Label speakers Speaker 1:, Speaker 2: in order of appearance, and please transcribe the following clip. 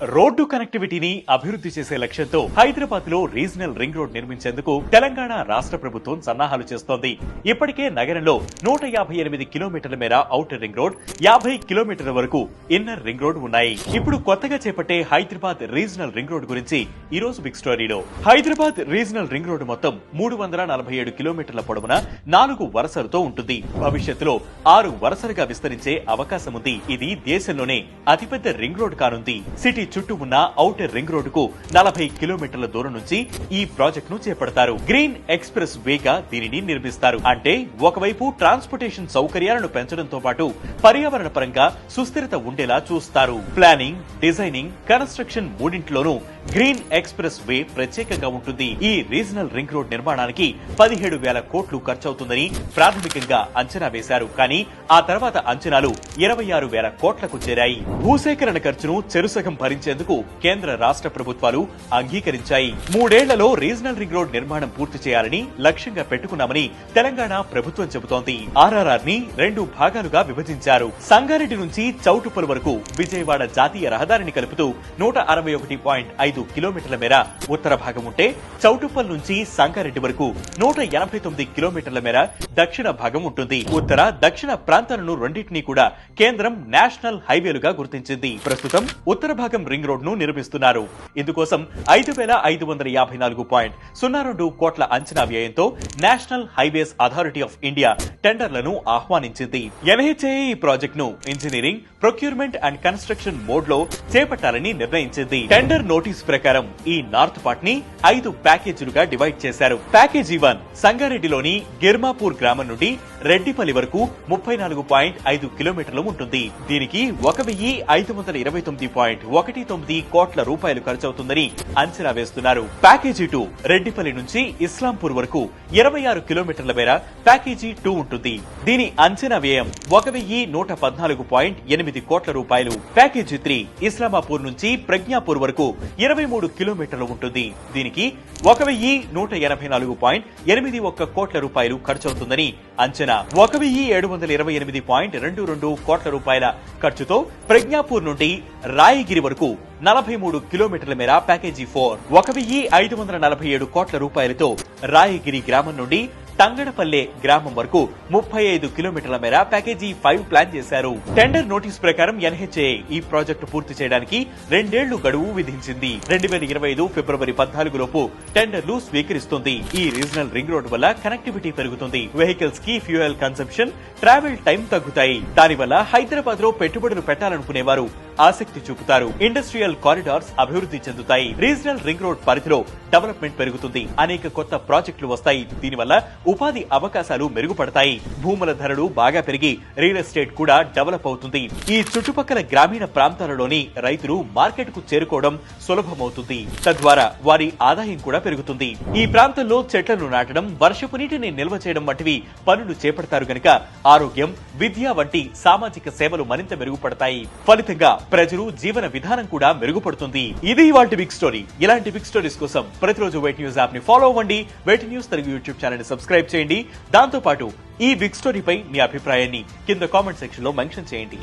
Speaker 1: Road కనెక్టివిటీని అభివృద్ధి చేసే లక్ష్యంతో హైదరాబాద్లో రీజనల్ రింగ్ రోడ్ నిర్మించేందుకు తెలంగాణ రాష్ట్ర ప్రభుత్వం సన్నాహాలు చేస్తోంది. ఇప్పటికే నగరంలో నూట యాభై ఎనిమిది కిలోమీటర్ల మేర ఔటర్ రింగ్ రోడ్ యాభై కిలోమీటర్ల వరకు ఇన్నర్ రింగ్ రోడ్ ఉన్నాయి. ఇప్పుడు కొత్తగా చేపట్టే హైదరాబాద్ రీజనల్ రింగ్ రోడ్ గురించి ఈ రోజు బిగ్ స్టోరీలో. హైదరాబాద్ రీజనల్ రింగ్ రోడ్ మొత్తం మూడు వందల నలభై ఏడు కిలోమీటర్ల పొడవున నాలుగు వరుసలతో ఉంటుంది. భవిష్యత్తులో ఆరు వరుసలుగా విస్తరించే అవకాశం ఉంది ఇది దేశంలోనే అతిపెద్ద రింగ్ రోడ్ కానుంది. సిటీ చుట్టూ ఉన్న ఔటర్ రింగ్ రోడ్డుకు నలభై కిలోమీటర్ల దూరం నుంచి ఈ ప్రాజెక్ట్ను చేపడతారు. గ్రీన్ ఎక్స్ప్రెస్ వేగా దీనిని నిర్మిస్తారు. అంటే ఒకవైపు ట్రాన్స్పోర్టేషన్ సౌకర్యాలను పెంచడంతో పాటు పర్యావరణ పరంగా సుస్థిరత ఉండేలా చూస్తారు. ప్లానింగ్ డిజైనింగ్ కన్స్ట్రక్షన్ మూడింటిలోనూ గ్రీన్ ఎక్స్ప్రెస్ వే ప్రత్యేకంగా ఉంటుంది. ఈ రీజనల్ రింగ్ రోడ్ నిర్మాణానికి పదిహేడు వేల కోట్లు ఖర్చవుతుందని ప్రాథమికంగా అంచనా వేశారు. కానీ ఆ తర్వాత అంచనాలు ఇరవై ఆరు వేల కోట్లకు చేరాయి. భూసేకరణ ఖర్చును చెరుసగం భరించేందుకు కేంద్ర రాష్ట్ర ప్రభుత్వాలు అంగీకరించాయి. మూడేళ్ళలో రీజనల్ రింగ్ రోడ్ నిర్మాణం పూర్తి చేయాలని లక్ష్యంగా పెట్టుకున్నామని తెలంగాణ ప్రభుత్వం చెబుతోంది. ఆర్ఆర్ఆర్ని రెండు భాగాలుగా విభజించారు. సంగారెడ్డి నుంచి చౌటుప్పల్ వరకు విజయవాడ జాతీయ రహదారిని కలుపుతూ నూట అరవై ఒకటి పాయింట్ ఐదు కిలోమీటర్ల మేర ఉత్తర భాగం ఉంటే చౌటుప్పల్ నుంచి సంగారెడ్డి వరకు నూట ఎనభై తొమ్మిది కిలోమీటర్ల మేర దక్షిణ భాగం ఉంటుంది. ఉత్తర దక్షిణ ప్రాంతాలను రెండింటినీ కూడా కేంద్రం నేషనల్ హైవేలుగా గుర్తించింది. ప్రస్తుతం ఉత్తర భాగం రింగ్ రోడ్ను నిర్మిస్తున్నారు. ఇందుకోసం ఐదు వేల ఐదు వందల యాభై నాలుగు పాయింట్ సున్నా రెండు కోట్ల అంచనా వ్యయంతో national highways authority of India టెండర్లను ఆహ్వానించింది. ఎన్హెచ్ఏ ఈ ప్రాజెక్ట్ను ఇంజనీరింగ్ ప్రొక్యూర్మెంట్ అండ్ కన్స్ట్రక్షన్ మోడ్లో చేపట్టాలని నిర్ణయించింది. టెండర్ నోటీస్ ప్రకారం ఈ నార్త్ పార్ట్ని ఐదు ప్యాకేజీలుగా డివైడ్ చేశారు. ప్యాకేజీ వన్ సంగారెడ్డిలోని గిర్మాపూర్ గ్రామం నుండి రెడ్డిపల్లి వరకు ముప్పై నాలుగు పాయింట్ ఐదు కిలోమీటర్లు ఉంటుంది. దీనికి ఒక వెయ్యి ఐదు వందల ఇరవై తొమ్మిది పాయింట్ ఒకటి తొమ్మిది కోట్ల రూపాయలు ఖర్చవుతుందని అంచనా వేస్తున్నారు. ప్యాకేజీ టూ రెడ్డిపల్లి నుంచి ఇస్లాంపూర్ వరకు ఇరవై ఆరు కిలోమీటర్ల మేర ప్యాకేజీ టూ ఉంటుంది. దీని అంచనా వ్యయం ఒక వెయ్యి నూట పద్నాలుగు పాయింట్ ఎనిమిది కోట్ల రూపాయలు. ప్యాకేజీ త్రీ ఇస్లామాపూర్ నుంచి ప్రజ్ఞాపూర్ వరకు ఇరవై మూడు కిలోమీటర్లు ఉంటుంది. దీనికి ఒక వెయ్యి నూట ఎనభై నాలుగు పాయింట్ ఎనిమిది ఒక్క కోట్ల రూపాయలు ఖర్చవుతుందని అంచనా. ఒక వెయ్యి ఏడు వందల ఇరవై ఎనిమిది పాయింట్ రెండు రెండు కోట్ల రూపాయల ఖర్చుతో ప్రజ్ఞాపూర్ నుండి రాయగిరి వరకు నలభై మూడు కిలోమీటర్ల మేర ప్యాకేజీ ఫోర్. ఒక వెయ్యి ఐదు వందల నలభై ఏడు కోట్ల రూపాయలతో రాయగిరి గ్రామం నుండి తంగడపల్లె గ్రామం వరకు ముప్పై ఐదు కిలోమీటర్ల మేర ప్యాకేజీ ఫైవ్ ప్లాన్ చేశారు. టెండర్ నోటీస్ ప్రకారం ఎన్హెచ్ఏ ఈ ప్రాజెక్టు పూర్తి చేయడానికి రెండేళ్ళు గడువు విధించింది. రెండు వేల ఇరవై ఐదు ఫిబ్రవరి పద్నాలుగు లోపు టెండర్లు స్వీకరిస్తుంది. ఈ రీజనల్ రింగ్ రోడ్ వల్ల కనెక్టివిటీ పెరుగుతుంది. వెహికల్స్కి ఫ్యూయల్ కన్సంప్షన్ ట్రావెల్ టైం తగ్గుతాయి. దానివల్ల హైదరాబాద్లో పెట్టుబడులు పెట్టాలనుకునేవారు ఆసక్తి చూపుతారు. ఇండస్ట్రియల్ కారిడార్స్ అభివృద్ధి చెందుతాయి. రీజనల్ రింగ్ రోడ్ పరిధిలో డెవలప్మెంట్ పెరుగుతుంది. అనేక కొత్త ప్రాజెక్టులు వస్తాయి. దీనివల్ల ఉపాధి అవకాశాలు మెరుగుపడతాయి. భూముల ధరలు బాగా పెరిగి రియల్ ఎస్టేట్ కూడా డెవలప్ అవుతుంది. ఈ చుట్టుపక్కల గ్రామీణ ప్రాంతాలలోని రైతులు మార్కెట్కు చేరుకోవడం సులభమవుతుంది. తద్వారా వారి ఆదాయం కూడా పెరుగుతుంది. ఈ ప్రాంతంలో చెట్లను నాటడం వర్షపు నీటిని నిల్వ చేయడం వంటివి పనులు చేపడతారు గనుక ఆరోగ్యం విద్య వంటి సామాజిక సేవలు మరింత మెరుగుపడతాయి. ఫలితంగా ప్రజలు జీవన విధానం కూడా మెరుగుపడుతుంది. ఇది వాటి బిగ్ స్టోరీ ఇలాంటి బిగ్ స్టోరీస్ కోసం ప్రతిరోజు వెయిట్ న్యూస్ యాప్ని ఫాలో అవ్వండి. వెయిట్ న్యూస్ తెలుగు యూట్యూబ్ ఛానల్ని సబ్స్క్రైబ్ చేయండి. దాంతో పాటు ఈ బిగ్ స్టోరీపై మీ అభిప్రాయాన్ని కింద కామెంట్ సెక్షన్లో మెన్షన్ చేయండి.